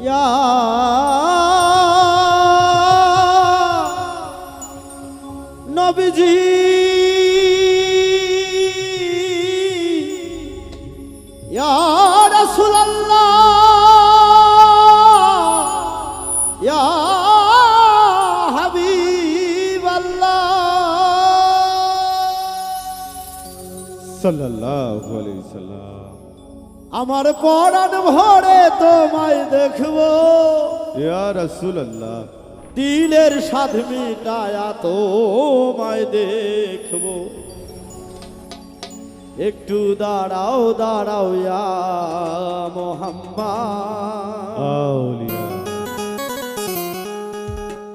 ইয়া নবীজি। ইয়া রাসূলুল্লাহ। ইয়া হাবিবাল্লাহ। সাল্লাল্লাহু আলাইহি সাল্লাম। আমার পরাণ ভরে তোমায় দেখব। রাসূলুল্লাহ। দিলের সাধ মিটায়া তোমায় দেখব। একটু দাঁড়াও দাঁড়াও ইয়া মোহাম্মদ।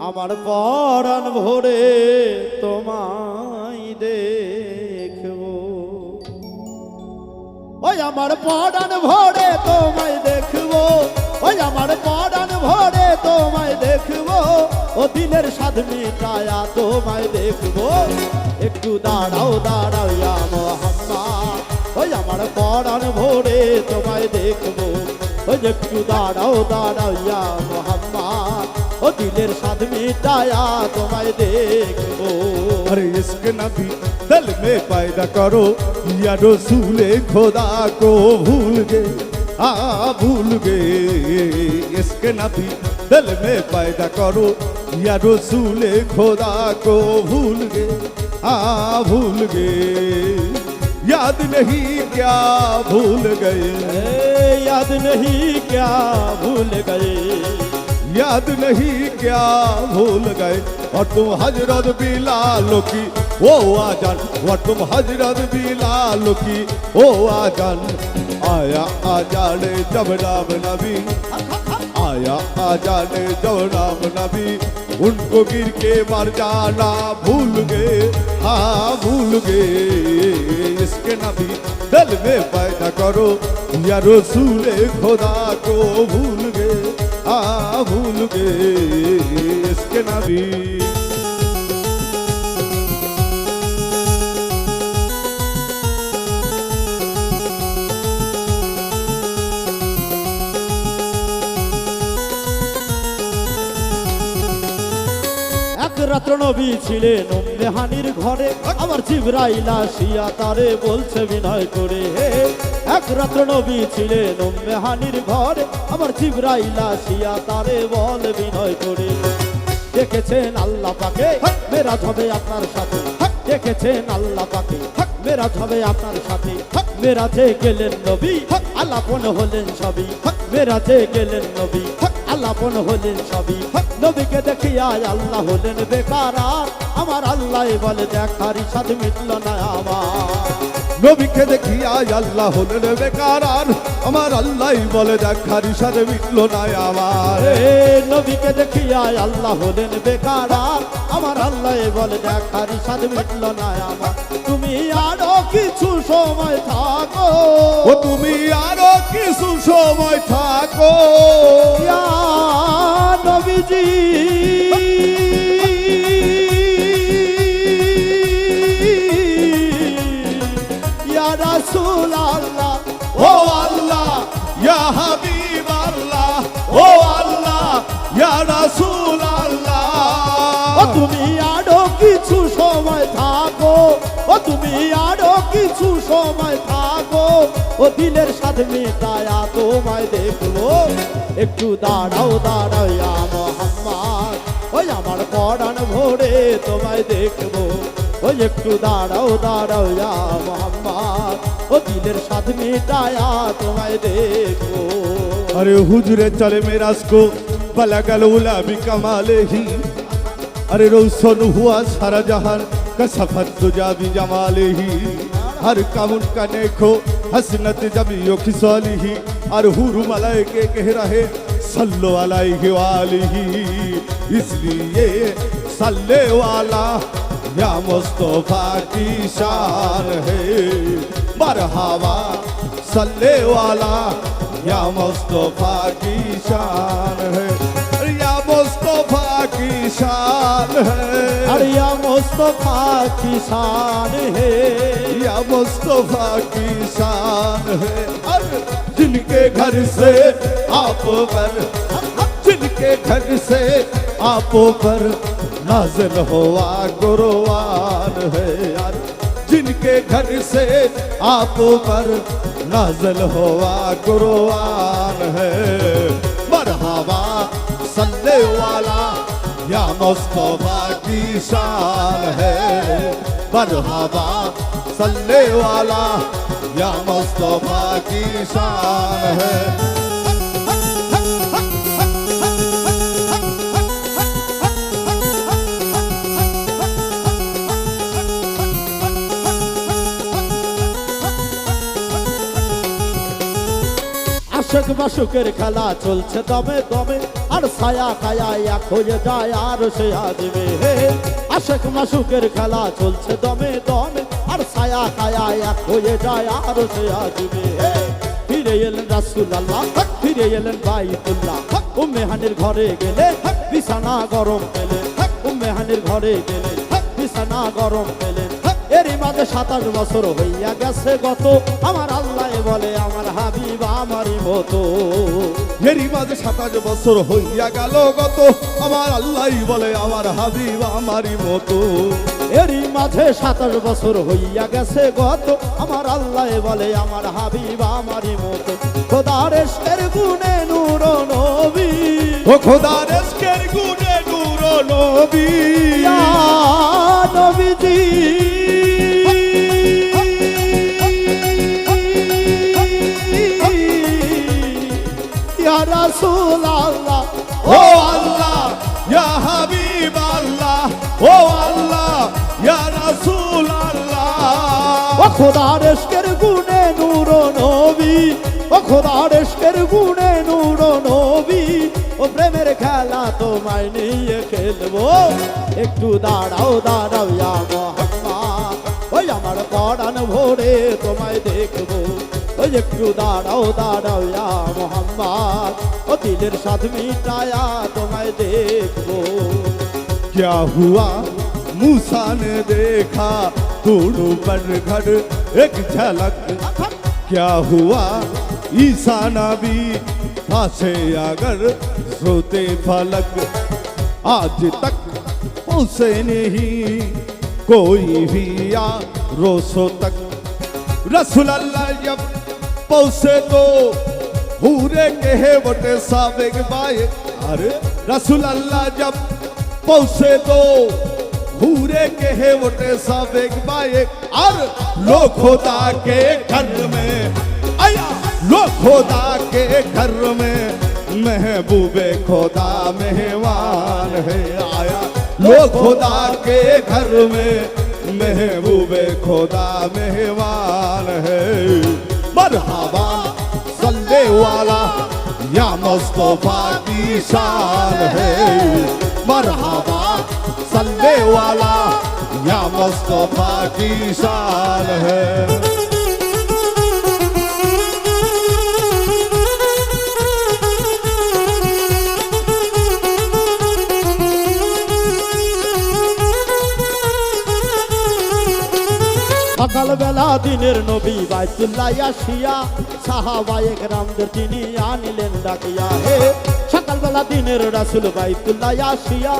আমার পরাণ ভরে তোমায় আমার পরাণ ভরে তোমায় দেখব। ওই আমার পরাণ ভরে তোমায় দেখব। ও দিলের স্বাদ মিটায়া তোমায় দেখব। একটু দাঁড়াও দাঁড়াও ইয়া ওই আমার পরাণ ভরে তোমায় দেখব। ওই একটু দাঁড়াও দাঁড়াও মোহাম্মদ। ও দিলের স্বাদ মিটায়া তোমায় দেখবো अरे इश्क नबी दिल में पैदा करो या रसूले खुदा को भूल गए आ भूल गए इश्क नबी दिल में पैदा करो या रसूले खुदा को भूल गए आ भूल गए याद नहीं क्या भूल गए ए, याद नहीं क्या भूल गए याद नहीं क्या भूल गए? और तुम हज़रत भी बिलाल की, ओ आजान। और तुम हज़रत बिलाल की, ओ आजान। आया आजान जब राम नबी। आया आजान जब राम नबी। उनको गिर के मर जाना भूल गए। हाँ भूल गए। इसके नबी दिल में पैदा करो। या रसूल खुदा को भूल भूल गए इसके नबी এক রাত্র নবী ছিলেন মেহানির ঘরে আমার জিবরাইল আসিয়া তারে বলছে বিনয় করে হে এক রাত্র নবী ছিলেন মেহানির ঘরে। আমার জিবরাইল আসিয়া তারে বল বিনয় করে। দেখেছেন আল্লাহ পাকে মেরাজ হবে আপনার সাথে। দেখেছেন আল্লাহ পাকে মেরাজ হবে আপনার সাথে। মেরাজে গেলেন নবী আলাপন হলেন সবই। মেরাজে গেলেন নবী আলাপন হলেন সবই। নবীকে দেখি দেখিয়া আল্লাহ হলেন বেকার। আমার আল্লাহ বলে, দেখার সাথ মিটল না আমার। নবীকে দেখিয়া আল্লাহ হলেন বেকার আর আমার আল্লাহ বলে দেখার সাথে মিটল না আমার। নবীকে দেখিয়া আল্লাহ হলেন বেকার আমার আল্লাহ বলে দেখার সাথ মিটল না আমার। তুমি আরও কিছু সময় থাকো। ও তুমি আরও কিছু সময় থাকো। নবীজি। সময় থাকো ও দিলের সাথে মেটায়া তোমায় দেখবো একটু দাঁড়াও দাঁড়াও ইয়া মোহাম্মদ ওই আমার পরাণ ভরে তোমায় দেখবো ওই একটু দাঁড়াও দাঁড়াও ইয়া মোহাম্মদ ও দিলের সাথে মেটায়া তোমায় দেখবো अरे हुजरे चले मेराज को बलगल उला भी कमाले ही अरे रोशन हुआ सारा जहान का सफर तुझा भी जमाले ही हर कामुन का देखो हसनत जब यो खिसवाली ही, और हुरु मलाई के कह रहे, सल्लो अलैहि वाली ही। इसलिए सल्ले वाला या मुस्तफ़ा की शान है। मरहबा सल्ले वाला या मुस्तफ़ा की शान है। शान है। अरे या मुस्तफ़ा की शान है। या मुस्तफ़ा की शान है। अरे जिनके घर से आप पर जिनके घर से आप पर नाजिल हुआ गुरुवान है। यार जिनके घर से आप पर नाजिल हुआ गुरुवान है। मरहबा सल्ले वाला या मुस्तफ़ा की शान है। मरहबा सल्ले वाला या मुस्तफ़ा की शान है। আশেক বাসুকের খেলা চলছে দমে দমে। আর ছায়া কায়া এক হয়ে যায় আর সে আজবে হে আশেক মাসুকের খেলা চলছে দমে দমে। আর ছায়া কায়া এক হয়ে যায় আর সে আজবে হে, ফিরে এলেন রাসুল আল্লাহ ফিরে এলেন বাইতুল্লাহ উম্মেহানির ঘরে গেলে বিছানা গরম পেলে উম্মেহানির ঘরে গেলে বিছানা গরম পেলে। মাঝে সাতাশ বছর হইয়া গেছে গত। আমার আল্লাহ বলে আমার হাবিব আমারই মতো। এরই মাঝে সাতাশ বছর হইয়া গেল গত। আমার আল্লাহ বলে আমার হাবিব আমারই মতো। এরই মাঝে সাতাশ বছর হইয়া গেছে গত। আমার আল্লাহ বলে আমার হাবিব আমারই মতো। খোদার এসকের গুনে নূর নবী। ও খোদা রেস্কের গুনে নূর নবী। নবীজি। ইয়া আল্লাহ ও আল্লাহ, ইয়া হাবিব আল্লাহ ও আল্লাহ, ইয়া রাসূল আল্লাহ ও খোদার এসকের গুনে নূর নবী, ও খোদার এসকের গুনে নূর নবী, ও প্রেমের খেলা তোমায় নিয়ে খেলব। একটু দাঁড়াও দাঁড়াও ইয়া মোহাম্মদ। ওই আমার পড়ান ভোরে তোমায় দেখব। ওই একটু দাঁড়াও দাঁড়াও ইয়া साथ मिटाया तो मैं देखो। क्या हुआ? मूसा ने देखा तूड़ू पर घर, एक झलक। क्या हुआ? ईसा नबी फांसे अगर सोते फलक। आज तक उसे नहीं, कोई भी या रोसो तक। रसूल अल्लाह जब पौसे तो पूरे कहे बटे साबिक बाए। अरे रसूल अल्लाह जब पहुँचे तो पूरे कहे बटे साबिक बाए। और लो के घर में आया लो खुदा के घर में, महबूबे खुदा मेहमान है, आया। लो खुदा के घर में, महबूबे खुदा मेहमान है। मरहबा वाला या मुस्तफ़ा की शान है। मरहबा सल्ले वाला या मुस्तफ़ा की शान है। সকালবেলা দিনের নবী বাইতুল্লাহ আসিয়া, সাহাবায়ে রামদের তিনি আনিলেন ডাকিয়া। হে, সকালবেলা দিনের রাসুল বাইতুল্লাহ আসিয়া,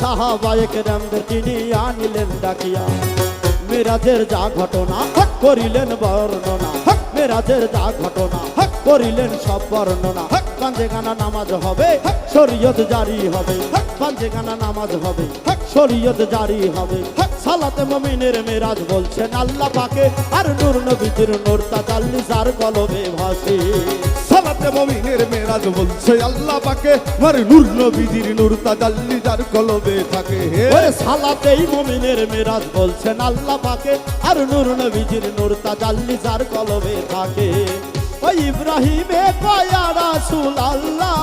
সাহাবায়ে রামদের তিনি আনিলেন ডাকিয়া। মেরাজের যা ঘটনা হক করিলেন বর্ণনা, হক মেরাজের যা ঘটনা হক করিলেন সব বর্ণনা। পাঞ্জেখানা নামাজ হবে, হক শরীয়ত জারি হবে পাঞ্জেখানা নামাজ হবে, হক শরীয়ত জারি হবে সালাতে মমিনের মেরাজ বলছেন আল্লাহ পাকে আর নূর নবীজির নূর তাজাল্লি যার কলবে ভাসে। সালাতে মমিনের মেরাজ বলছে আল্লাহ পাকে মার নূর নবীজির নূর তাজাল্লি যার কলবে থাকে। ওই সালাতেই মমিনের মেরাজ বলছেন আল্লাহ পাকে আর নূর নবীজির নূর তাজাল্লি যার কলবে থাকে। ওই ইব্রাহিমে কয়া রাসূল আল্লাহ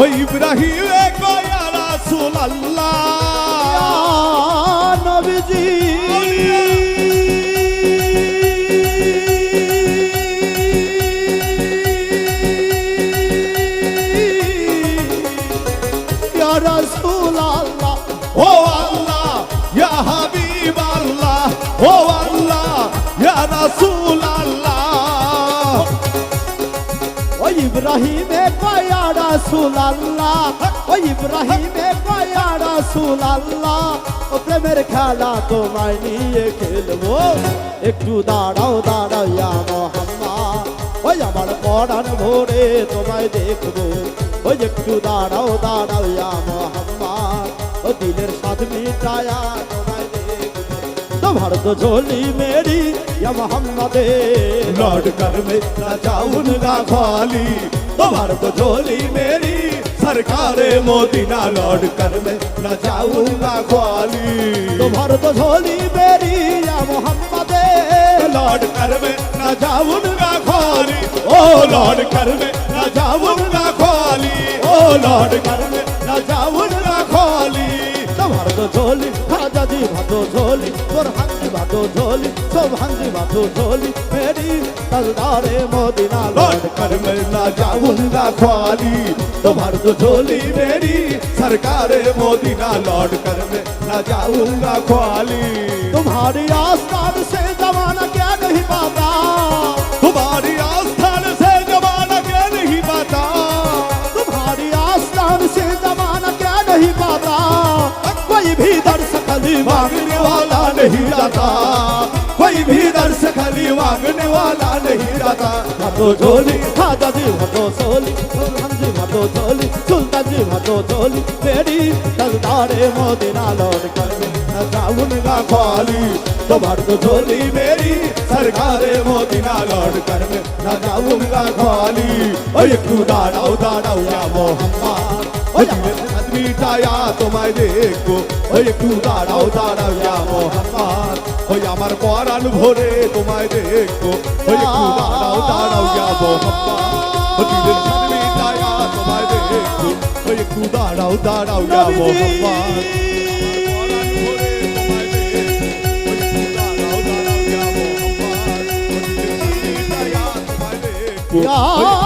ও ইব্রাহিম কয়া রাসূল আল্লাহ ইব্রাহিমে কয়া রাসূল আল্লাহ ও ইব্রাহিমে কয়া রাসূল ও প্রেমের খেলা তোমায় নিয়ে খেলব। একটু দাঁড়াও দাঁড়াও ইয়া মোহাম্মদ। ওই আমার পড়ান ভোরে তোমায় দেখব। ওই একটু দাঁড়াও দাঁড়াও ইয়া মোহাম্মদ। ও দিলের সাথ মিটায়া भर झोली मेरी, या मोहम्मद। लौट कर मित्र जाऊन ना खाली। तो झोली मेरी, सरकार मोदी ना लौट कर मित्र जाऊन ना खाली। तो झोली मेरी, या मोहम्मद। लौट कर में जाऊन ना खाली। ओ लौट कर में जाऊन ना खाली। ओ लौट कर मित्र जाऊन ना खाली। তোমার তো ঝোলি খাজাজি ভাতো ঝোলি তোর হাঙ্গি ভাতো ঝোলি সব হাঙ্গি ভাতো ঝোলি মেরি তলদারে মদিনা लौट कर मैं ना जाऊंगा खाली तुम्हार तो झोली मेरी सरकार मोदी ना लौट कर मैं ना जाऊंगा खाली तुम्हारी आस्थान से जमाना क्या नहीं पाता भी दर्श खली मांगने वाला नहीं जाता कोई भी दर्श खली मांगने वाला नहीं जाता मतो हाँ झोली हाँ खाजा जी मतो हाँ सोली सुल्तान जी मतो झोली, सुल्तान जी मतो झोली, मेरी तलदारे मोदिना लौट कर साउन का खाली तो भर तो झोली मेरी, सरकारे मोदी ना लौट कर ना साउन का खाली और एक खुदा डाउ दाड़ाऊ या मोहम्मद। পিঠায়া তোমায় দেখব। ওই একটু দাঁড়াও দাঁড়াও ইয়া মোহাম্মদ ওই আমার পরাণ ভরে তোমায় দেখব। ওই একটু দাঁড়াও দাঁড়াও ইয়া মোহাম্মদ দিলের তোমায় দেখব। ওই একটু দাঁড়াও দাঁড়াও ইয়া মোহাম্মদ Yeah.